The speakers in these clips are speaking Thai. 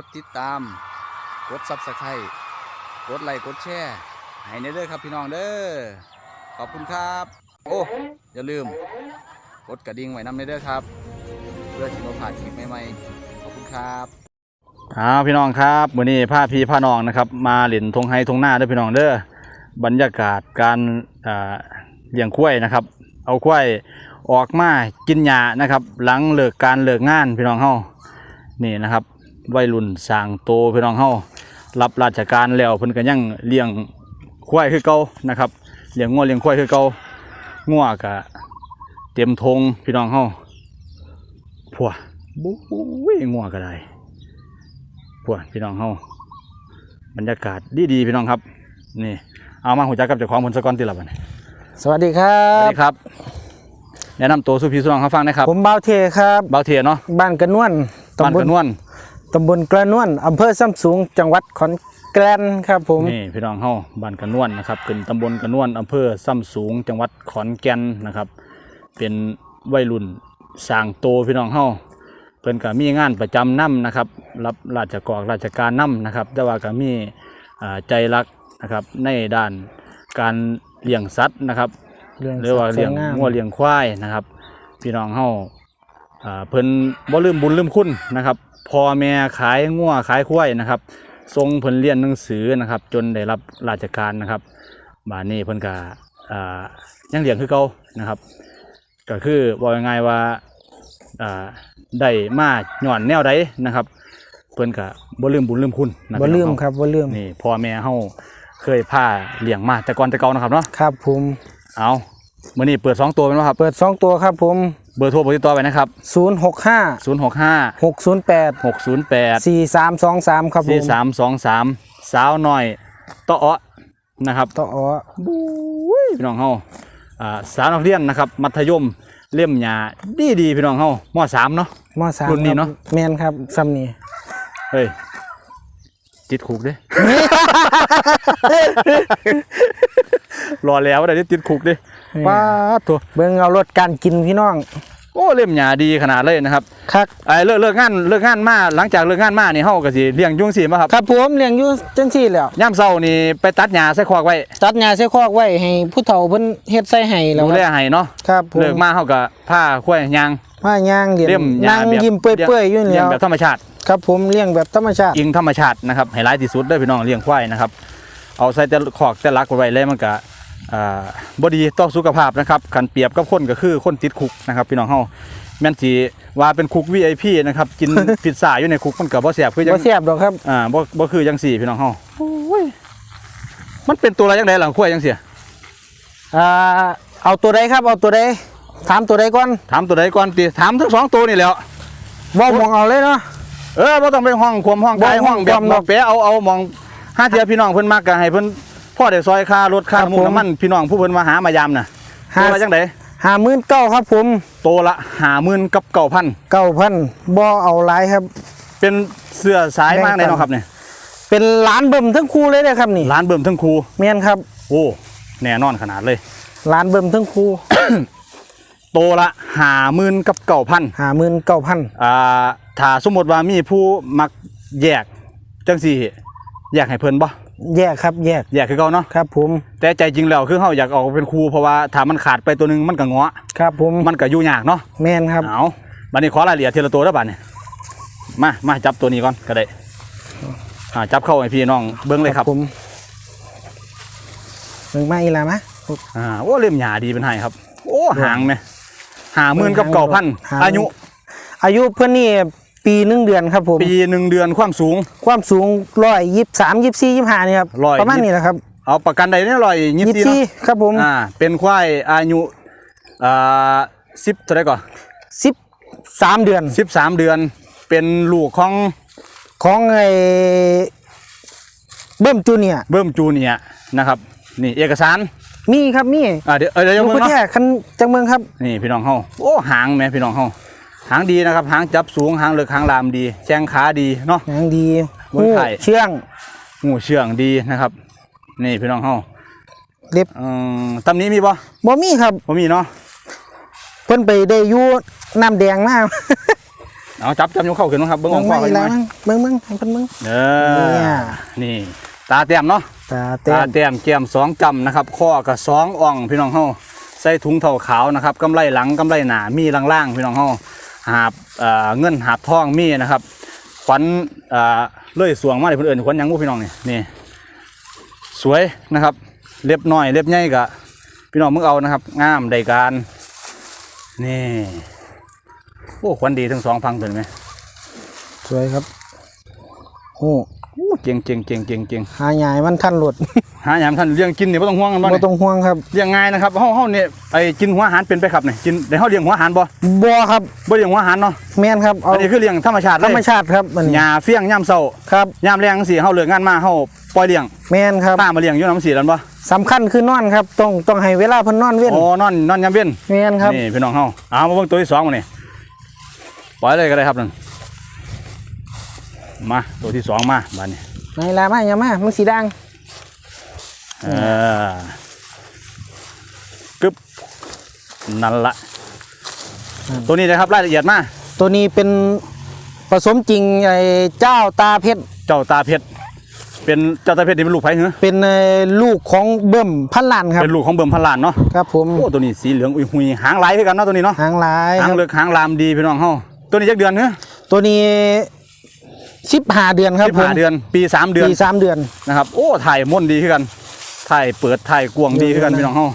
กดติดตาม กดซับสไครต์กดไลค์กดแชร์ให้ในเด้อครับพี่น้องเด้อขอบคุณครับ โอ้อย่าลืม กดกระดิ่งไว้นำในเด้อครับ เพื่อที่เราผ่านคลิปใหม่ๆขอบคุณครับอ้าวพี่น้องครับวันนี้พาพี่พาน้องนะครับ มาเหรียญทงไฮทงหน้าเด้อพี่น้องเด้อบรรยากาศการเลี้ยงควายนะครับ เอาควายออกมากินหญ้านะครับ หลังเลิกการเลิกงานพี่น้องเฮานี่นะครับ วัยรุ่นสร้างโตพี่น้องเฮารับราชการแล้วเพิ่นก็ยังเลี้ยงควายคือเก่านะครับเลี้ยงงัวเลี้ยงควายคือเก่างัวก็เต็มทงพี่น้องเฮาพัวบุ้ยงัวก็ได้พัวพี่น้องเฮาบรรยากาศดีๆพี่น้องครับ นี่เอามาหัวจักกับเจ้าของผลสกอนติละบัดนี้สวัสดีครัสวัสบดีครับ แนะนำตัวสู่พี่สู่น้องเขาฟังนะครับ ผมบ่าวเทครับเบาเทียเนาะบ้านกระนวนบ้านตำบกลระนวล ตำบลกระนวนอำเภอซ้ำสูง จังหวัดขอนแก่นครับผมนี่พี่น้องเฮาบ้านกระนวลนะครับขึ้นตำบลกระนวลอำเภอซ้ำสูง จังหวัดขอนแก่นนะครับ เป็นวัยรุ่นสร้างโตพี่น้องเฮาเพิ่นก็มีงานประจำนํนะครับ รับราชกอกราชการนํนะครับ แต่ว่าก็มีอ่าใจรักนะครับในด้านการเลี้ยงสัตว์นะครับเรื่องหรือว่าเลี้ยงสดสวยงามงัวเลี้ยงควายนะครับ พี่น้องเฮาอ่าเพิ่นบ่ลืมบุญลืมคุณนะครับ พ่อแม่ขายงัวขายควายนะครับส่งเพิ่นเรียนหนังสือนะครับ จนได้รับราชการนะครับบาดนี้เพิ่นก็อ่ายังเลี้ยงคือเก่านะครับ ก็คือบอกง่ายๆว่าอ่าได้มาย้อนแนวใดนะครับ เพิ่นก็บ่ลืมบุญลืมคุณนะบ่พี่น้องลืมเฮาครับบ่ลืมนี่พ่อแม่เฮาเคยพาเลี้ยงมาแต่ก่อนแต่เก่านะครับเนาะครับผมเอามื่อนี้เปิด2ตัวเป็นว่าครับ เปิด2ตัวครับผม เบอร์โทรเบอร์ติดต่อไปนะครับ065 065 608 608 4323ครับผม4323 สาวหน่อยต่ออ้อนะครับต่ออ๋อพี่น้องเฮาอ่าสาวนักเรียนนะครับ มัธยมเล่มหยาดีดีๆพี่น้องเฮามสามเนาะมสามรุ่นนี้เนอะ แม่นครับซ้ำนี้เฮ้ยติดคุกเด้ รอแล้วได้ติดคุกเด้ป้าดตัวเบิ่งเอารถการกินพี่น้อง โอ้เล่มหยาดีขนาดเลยนะครับคักไอ้เลิกเลิกงานเลิกงานมาหลังจากเลิกงานมานี่เฮาก็สิเลี้ยงยุงสิมาครับครับผมเลี้ยงอยู่จังซี่แหล้วย่ามเช้านี่ไปตัดหญ้าใส่คอกไว้ ตัดหญ้าใส่คอกไว้ให้ผู้เฒ่าเพิ่นเฮ็ดใส่ให้แล้วดูคแลรับให้เนาะครับผมเลิกมาเฮาก็ผ้าควายยางมาย่างเลี้ยงเลี่ยมหญ้านั่งแบบยิ้มเปื่อยๆอยู่เลี้แล้ยงวแบบธรรมชาติครับผมเลี้ยงแบบธรรมชาติอิงธรรมชาตินะครับให้หลายที่สุดเด้อพี่น้องเลี้ยงควายนะครับเอาใส่แต่คอกแต่ลักไว้เลยมันก็อ่า บ่ดีต่อสุขภาพนะครับคันเปรียบกับคนก็คือคนติดคุกนะครับพี่น้องเฮาแม่นสิว่าเป็นคุก VIP นะครับกิน พิซซ่าอยู่ในคุกมันก็บ่แซ่บคือจังบ่แซ่บดอกครับอ่าบ่บ่คือจังสี่พี่น้องเฮามันเป็นตัวอะไรจังไดหลังควายจังซี่อ่าเอาตัวใดครับเอาตัวใดถามตัวใดก่อนถามตัวใดก่อนติถามทั้งสองตัวนี่แหล้วบ่มองเอาเลยเนาะเออบ่ต้องไปห้องความห้องกายบ่ห้องแบบความหมอกแปะเอาเอามองห้าเทียพี่น้องเพิ่นมักก็ให้เพิ่น พ่อได้ซอยค่ารถค่าครับน้ำมันผม น้ำมันพี่น้องผู้เพิ่นมาหามายามน่ะห้าตัวละจังไดห้าหมื่นเก้าครับผมโตละ50,000กับ9,000เก้าพันบ่เอาหลายครับ เป็นเสื้อสายแบ่งมากกันได้เนาะครับเนี่ยเป็นล้านเบิ่มทั้งคู่เลยนะครับนี่ร้านเบิ่มทั้งครูแม่นครับโอ้แน่นอนขนาดเลย ล้านเบิ่มทั้งคู่โตละ50,000กับ9,000ห้าหมื่นเก้าพันอ่าถ้าสมมติว่ามีผู้มักแยกจังสี่แยกให้เพิ่นบ่ แยกครับแยกแยกคือเก่าเนาะครับ ผมแต่ใจจริงแล้วคือเฮาอยากออกเป็นครูเพราะว่าถ้ามันขาดไปตัวหนึงมันก็เงาะครับ ผมมันก็อยู่ยากเนาะแม่นครับเอาบัดนี้ขอรายละเอียดทีละตัวแล้วบัดนี้มามาจับตัวนี้ก่อนก็ได้อ่าจับเข้าให้พี่น้องเบิ่งเลยครับผมเบิ่งมาอีหลามะอ่าโอ้เล่มหยาดีเป็นไห้ครับ โอ้หางไหมหาหมื่นกับหางเก่าพันหางอายุ อายุเพิ่นนี่ ปีหนึ่งเดือนครับผมปีหนึ่งเดือนความสูง ความสูงร้อยยี่สามยี่สี่ยี่ห้านี่ครับร้อยประมาณนี้แหละครับเอาประกันใดเนี่ยลอยยี่ยี่สิบสี่ครับผมอ่าเป็นควายอายุอ่าสิบเท่าไหรก่อนสิบสามเดือนสิบสามเดือน เป็นลูกของของไอ้เบิ้มจูเนียร์เบิ้มจูเนียร์นะครับนี่เอกสารมีครับมีอ่าเดี๋ยวเออเดี๋ยวอยู่เบิ่งประเทเนาะศคันจังเมืองครับนี่พี่น้องเฮาโอ้หางแม่พี่น้องเฮา หางดีนะครับ หางจับสูง หางเลือกหางลามดีแข้งขาดีเนาะอย่างดีเมืองไทยเชื่อง หูเชื่องดีนะครับ นี่พี่น้องเฮาเล็บอืมตำนี้มีบ่บ่มีครับบ่มีเนาะ เพิ่นไปได้อยู่น้ำแดงมากเอาจับจับยกเข้าขึ้นนะครับเบิ้งของพ่เบิ่องกันอีหแล้น่วอยเบิ่งเบิ่งให้เพิ่นเบิ่ง เอเนี่อย นี่ ตาเต็มเนาะ ตาเต็ตามเต็มแก้มสองจำนะครับข้อกับสองอ่องพี่น้องเฮาใส่ถุงเท่าขาวนะครับกำไรหลังกำไรหนามีล่างๆพี่น้องเฮา หาบเอ่อเงินหาบทองมีนะครับขวัญเอ่อเลื่อยสวงมาเลยเพื่นเอิญขวัญหยังงูพี่น้องนี่นี่สวยนะครับ เล็บน้อย เล็บใหญ่กะพี่น้องมึงเอานะครับงามได้การนี่โอ้ขวัญดีทั้งสองฟังเป็นไหมสวยครับโอ้โอ้เก่งเก่งเก่งเก่งเก่งหาใหญ่มันทันหลด หาอย่างท่านเลี้ยงกินเนี่ยไม่ต้องห่วงกันบ้างบ่ต้องห่วงครับเลี้ยงง่ายนะครับเฮาเฮาเนี่ยไอ้กินหัวอาหารเป็นไปครับเนี่ยกินได้เฮาเลี้ยงหัวอาหารบ่บ่ครับบ่เลี้ยงหัวอาหารเนาะแม่นครับเอาอันนี้คือเลี้ยงธรรมชาติเลธรยรมชาติครับมันหญ้าเฟี้ยงย่ำเช้าครับย่ำแรงจังซี่เฮาเลิกงานมาเฮาปล่อยเลี้ยงแม่นครับป้ามาเลี้ยงอยู่น้ำสีแล้วบ่สำคัญคือนอนครับต้องต้องให้เวลาเพิ่นนอนเว้นอ๋อนอนนอนยามเว้น แม่นครับ นี่พี่น้องเฮาเอามาเบิ่งตัวที่สองมานี่ปล่อยเลยก็ได้ครับนั่นมาตัวที่สองมาบัดนี้ ไหนลามาอย่ามามันสีดังเออกึบนั่นละ ตัวนี้นะครับรายละเอียดมาตัวนี้เป็นผสมจริงไอ้เจ้าตาเพชรเจ้าตาเพชรเป็นเจ้าตาเพชรนี่เป็นลูกไผเหรอเป็นเอ่อลูกของเบิ่มพันล้านครับเป็นลูกของเบิ่มพันล้านเนาะครับผมโอ้ตัวนี้สีเหลืองอุยหุยหางลายคือกันเนาะตัวนี้เนาะหางลายหาคงรับเลือกหางลามดีพี่น้องเฮาตัวนี้จักเดือนเนอะตัวนี้สิบห้าเดือนครับสิบผมห้าเดือน ปีสามเดือนปีสามเดือนนะครับโอ้ถ่ายม่วนดีคือกัน ถ่ายเปิดถ่ายกวางดีคือกันเดี๋ยวพี่น้องเฮา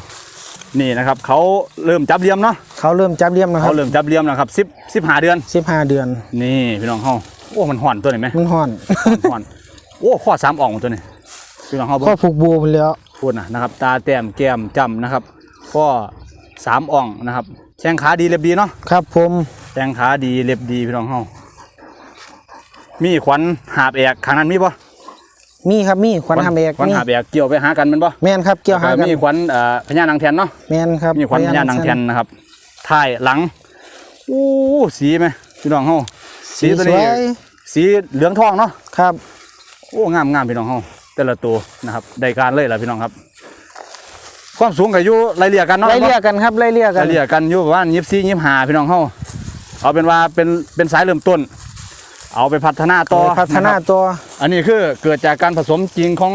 นี่นะครับ เขาเริ่มจับเลี้ยมเนาะเขาเริ่มจับเลี้ยมนะครัเขาบเริ่มจับเลี้ยมนะครับสิบสิบห้าเดือนสิบห้าเดือน นี่พี่น้องเฮาโอ้มันห่อนตัวนี้ไหมมันห่อนห่อนโอ้ข้อสามอ่องตัวนี้พี่น้องเฮาเบิ่ข้องผูกบัวไปแล้วพูดนะนะครับ ตาแต้มแก้มจำนะครับข้อสามอ่องนะครับแข้งขาดีเล็บดีเนาะครับผมแข้งขาดีเล็บดีพี่น้องเฮามีขวัญหาบแอกข้างนั้นมีปะ มีครับมีขวัญหามเอกขวัญมีหาบแอกเกี่ยวไปหากันแมันปะแม่นครับเกี่ยวหาแล้วกันมีขวัญเอ่อพญานางแทนเนาะแม่นครับมีขวัญพญานางแทนนะครับท้ายหลังอู้สีไหมพี่น้องเฮาสีสีตัวสนี้วยสีเหลืองทองเนาะครับโอ้งามงามพี่น้องเฮาแต่ละตัวนะครับได้การเลยล่ะพี่น้องครับ ความสูงกับอยู่ไล่เลี่ยกันเนาะไล่เลี่ยกันครับไล่เลี่ยกัไล่นเลี่ยกันอยู่ประมาณยี่สี่ยี่ห้าพี่น้องเฮาเอาเป็นว่าเป็นเป็นสายเริ่มต้น เอาไปพัฒนาต่อพัฒนาะครับตัวอันนี้คือเกิดจากการผสมจริงของ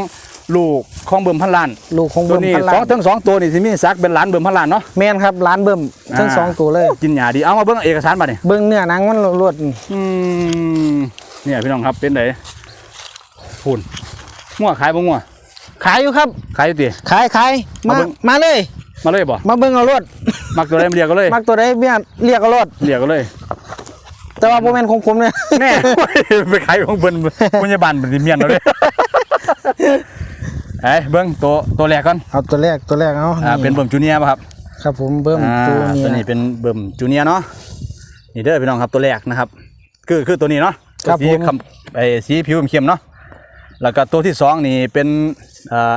ลูกของเบิ่มพันล้านลูกของตัวเบิ่มนี้พันสล้าองนทั้งสองตัวนี่สิมีซักเป็นหลานเบิ่มพันล้านเนาะ แม่นครับร้านเบิ่มทั้งอ่า สองตัวเลย กินหยาดีเอามาเบิ่งเอกสารบัดนี่เบิ่งเนื้อหนังมันรวดอืมเนี่ยพี่น้องครับเป็นไดพูนงัวขายบ่งัวๆขายอยู่ครับ ขายอยู่ติ ขายขายมาเอาเบิ่ง มาเลย มาเลยบ่มาเบิ่งเอารถมักตัวใดมาเรียกก็เลย มักตัวใดเมียเรียกเอารถเรียกก็เลย แต่ว่าบ่แม่นของผมเนี่ยแน่ไปขายของเพิ่นพยาบาลเป็นสิเมียนเอาเลยไอ้เบิ่งตัวตัวแรกก่อนเอาตัวแรกตัวแรกเอาอ่าเป็นเบิ่มจูเนียร์ป่ะครับ ครับผมเบิ่มอ่าตัวนี้ตัวนี้เป็นเบิ่มจูเนียร์เนาะนี่เด้อพี่น้องครับตัวแรกนะครับ คือคือตัวนี้เนาะครับสีผมคำไอ้สีผิวเข้มๆเนาะแล้วก็ตัวที่สองนี่เป็นอ่า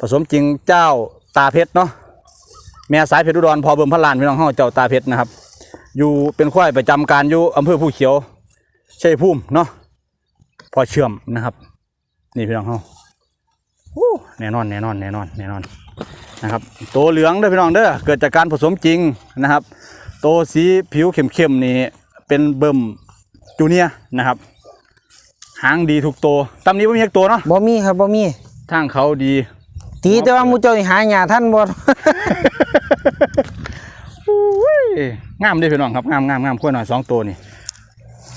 ผสมจริงเจ้าตาเพชรเนาะแม่สายเพชรอุดรพอเบิ่มพระลานพี่น้องเฮาเจ้าตาเพชรนะครับ อยู่เป็นควายประจำการอยู่อำเภอผู้เขียวชัยภูมิเนาะพอเชื่อมนะครับ นี่พี่น้องเฮาโอ้แน่นอนแน่นอนแน่นอนแน่นอนนะครับตัวเหลืองเด้อพี่น้องเด้อเกิดจากการผสมจริงนะครับตัวสีผิวเข้มๆนี่เป็นเบิ่มจูเนียร์นะครับหางดีทุกตัวตำนี้ไม่มีอีกตัวเนาะบ่มีครับบ่มีทางเขาดีตีแต่ว่าหมูเจ้านี่หาหญ้าท่านบ่เอ้ย งามเด้อพี่น้องครับงามงามงามขั้วหน่อยสองตัวนี่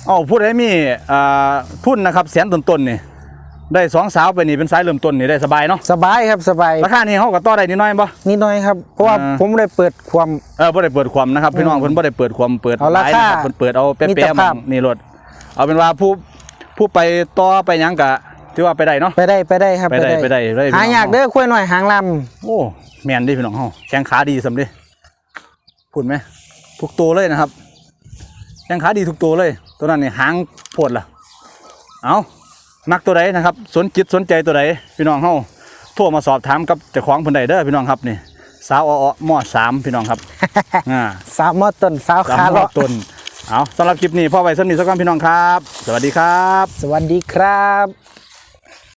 เอาพูดให้มีอ่าทุนนะครับแสนต้นๆนี่ได้สองสาวไปนี่เป็นสายเริ่มต้นนี่ได้สบายเนาะสบายครับสบายราคานี่เขาก็ต่อได้นิดหน่อยบ่นิดหน่อยครับเพราะว่าอ่าผมได้เปิดความเออบ่ได้เปิดความนะครับพี่น้องเพิ่นบ่ได้เปิดความเปิดเอาราหลยคานะครับเพิ่นเปิดเอาแป๊มิตระภาพๆนี่รถเอาเป็นว่าผู้ผู้ไปต่อไปหยังกะถือว่าไปได้เนาะไปได้ไปได้ครับไปได้ไปได้ไปได้หายากเด้อคุยหน่อยหางลโอ้แม่นเดิพี่น้องเฮาแข้งขาดีสำเด้พูดไหม ทุกตัวเลยนะครับแข้งขาดีทุกตัวเลย ตัวนั้นนี่หางโพดล่ะ เอามักตัวใดนะครับ สนจิตสนใจตัวใดพี่น้องเฮาโทรมาสอบถามกับเจ้าของเพิ่นได้เด้อพี่น้องครับนี่สาวอ้อๆมอสามพี่น้องครับอ่าำสาวมอต้นสาวสามขารอเลาะบต้นเอาสำหรับคลิปนี้พ่อไว้สำนีสักก่อนพี่น้องครับ สวัสดีครับ สวัสดีครับ